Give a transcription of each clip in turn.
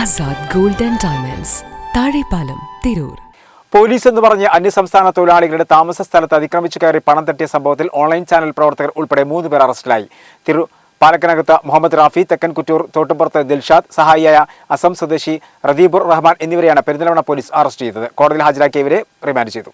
Azad gold and diamonds. Thazhepalam Tirur. Police എന്ന് പറഞ്ഞ് അന്യസംസ്ഥാന തൊഴിലാളികളുടെ താമസ സ്ഥലത്ത് അതിക്രമിച്ചു കയറി പണം തട്ടിയ സംഭവത്തിൽ ഓൺലൈൻ ചാനൽ പ്രവർത്തകർ ഉൾപ്പെടെ മൂന്ന് പേർ അറസ്റ്റിലായി. തിരു പാലക്കനകത്ത് മുഹമ്മദ് റാഫി തെക്കൻ കുറ്റൂർ തോട്ടുപുറത്ത് ദിൽഷാദ് സഹായിയായ അസം സ്വദേശി റദീബുർ റഹ്മാൻ എന്നിവരെയാണ് പെരിന്തൽമണ്ണ പോലീസ് അറസ്റ്റ് ചെയ്തത്. കോടതിയിൽ ഹാജരാക്കിയവരെ റിമാൻഡ് ചെയ്തു.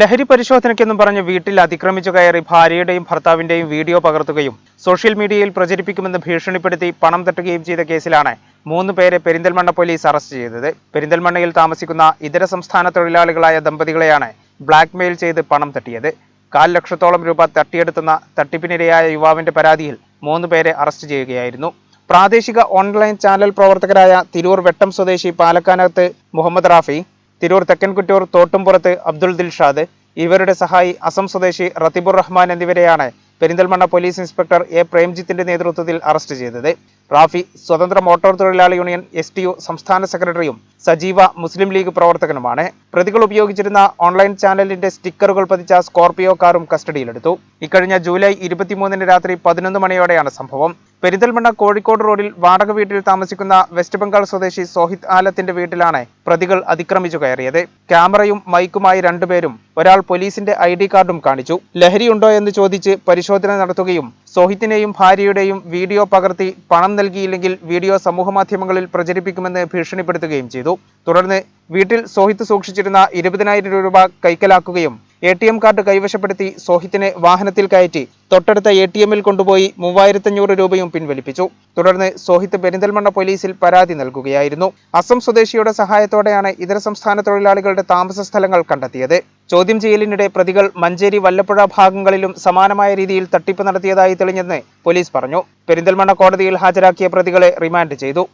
ലഹരി പരിശോധനയ്ക്കെന്നും പറഞ്ഞ് വീട്ടിൽ അതിക്രമിച്ചു കയറി ഭാര്യയുടെയും ഭർത്താവിന്റെയും വീഡിയോ പകർത്തുകയും സോഷ്യൽ മീഡിയയിൽ പ്രചരിപ്പിക്കുമെന്ന് ഭീഷണിപ്പെടുത്തി പണം തട്ടുകയും ചെയ്ത കേസിലാണ് മൂന്ന് പേരെ പെരിന്തൽമണ്ണ പോലീസ് അറസ്റ്റ് ചെയ്തത്. പെരിന്തൽമണ്ണയിൽ താമസിക്കുന്ന ഇതര സംസ്ഥാന തൊഴിലാളികളായ ദമ്പതികളെയാണ് ബ്ലാക്ക്മെയിൽ ചെയ്ത് പണം തട്ടിയത്. കാൽ ലക്ഷത്തോളം രൂപ തട്ടിയെടുത്തുന്ന തട്ടിപ്പിനിരയായ യുവാവിന്റെ പരാതിയിൽ മൂന്ന് പേരെ അറസ്റ്റ് ചെയ്യുകയായിരുന്നു. പ്രാദേശിക ഓൺലൈൻ ചാനൽ പ്രവർത്തകരായ തിരൂർ വെട്ടം സ്വദേശി പാലക്കാനകത്ത് മുഹമ്മദ് റാഫി തിരൂർ തെക്കൻകുറ്റൂർ തോട്ടുംപുറത്ത് അബ്ദുൾ ദിൽഷാദ് ഇവരുടെ സഹായി അസം സ്വദേശി റത്തിബുർ റഹ്മാൻ എന്നിവരെയാണ് പെരിന്തൽമണ്ണ പോലീസ് ഇൻസ്പെക്ടർ എ പ്രേംജിത്തിന്റെ നേതൃത്വത്തിൽ അറസ്റ്റ് ചെയ്തത്. റാഫി സ്വതന്ത്ര മോട്ടോർ തൊഴിലാളി യൂണിയൻ എസ് ടി യു സംസ്ഥാന സെക്രട്ടറിയും സജീവ മുസ്ലിം ലീഗ് പ്രവർത്തകനുമാണ്. പ്രതികൾ ഉപയോഗിച്ചിരുന്ന ഓൺലൈൻ ചാനലിന്റെ സ്റ്റിക്കറുകൾ പതിച്ച സ്കോർപിയോ കാറും കസ്റ്റഡിയിലെടുത്തു. ഇക്കഴിഞ്ഞ ജൂലൈ ഇരുപത്തിമൂന്നിന് രാത്രി പതിനൊന്ന് മണിയോടെയാണ് സംഭവം. പെരിന്തൽമണ്ണ കോഴിക്കോട് റോഡിൽ വാടക വീട്ടിൽ താമസിക്കുന്ന വെസ്റ്റ് ബംഗാൾ സ്വദേശി സോഹിത് ആലത്തിന്റെ വീട്ടിലാണ് പ്രതികൾ അതിക്രമിച്ചു കയറിയത്. ക്യാമറയും മൈക്കുമായി രണ്ടുപേരും ഒരാൾ പോലീസിന്റെ ഐ ഡി കാർഡും കാണിച്ചു. ലഹരിയുണ്ടോ എന്ന് ചോദിച്ച് പരിശോധന നടത്തുകയും സോഹിത്തിനെയും ഭാര്യയുടെയും വീഡിയോ പകർത്തി പണം നൽകിയില്ലെങ്കിൽ വീഡിയോ സമൂഹമാധ്യമങ്ങളിൽ പ്രചരിപ്പിക്കുമെന്ന് ഭീഷണിപ്പെടുത്തുകയും ചെയ്തു. തുടർന്ന് വീട്ടിൽ സോഹിത്ത് സൂക്ഷിച്ചിരുന്ന ഇരുപതിനായിരം രൂപ കൈക്കലാക്കുകയും എ ടി എം കാർഡ് കൈവശപ്പെടുത്തി സോഹിത്തിനെ വാഹനത്തിൽ കയറ്റി തൊട്ടടുത്ത എ ടി എമ്മിൽ കൊണ്ടുപോയി മൂവായിരത്തഞ്ഞൂറ് രൂപയും പിൻവലിപ്പിച്ചു. തുടർന്ന് സോഹിത്ത് പെരിന്തൽമണ്ണ പോലീസിൽ പരാതി നൽകുകയായിരുന്നു. അസം സ്വദേശിയുടെ സഹായത്തോടെയാണ് ഇതര സംസ്ഥാന തൊഴിലാളികളുടെ താമസ സ്ഥലങ്ങൾ കണ്ടെത്തിയത്. ചോദ്യം ചെയ്യലിനിടെ പ്രതികൾ മഞ്ചേരി വല്ലപ്പുഴ ഭാഗങ്ങളിലും സമാനമായ രീതിയിൽ തട്ടിപ്പ് നടത്തിയതായി തെളിഞ്ഞെന്ന് പോലീസ് പറഞ്ഞു. പെരിന്തൽമണ്ണ കോടതിയിൽ ഹാജരാക്കിയ പ്രതികളെ റിമാൻഡ് ചെയ്തു.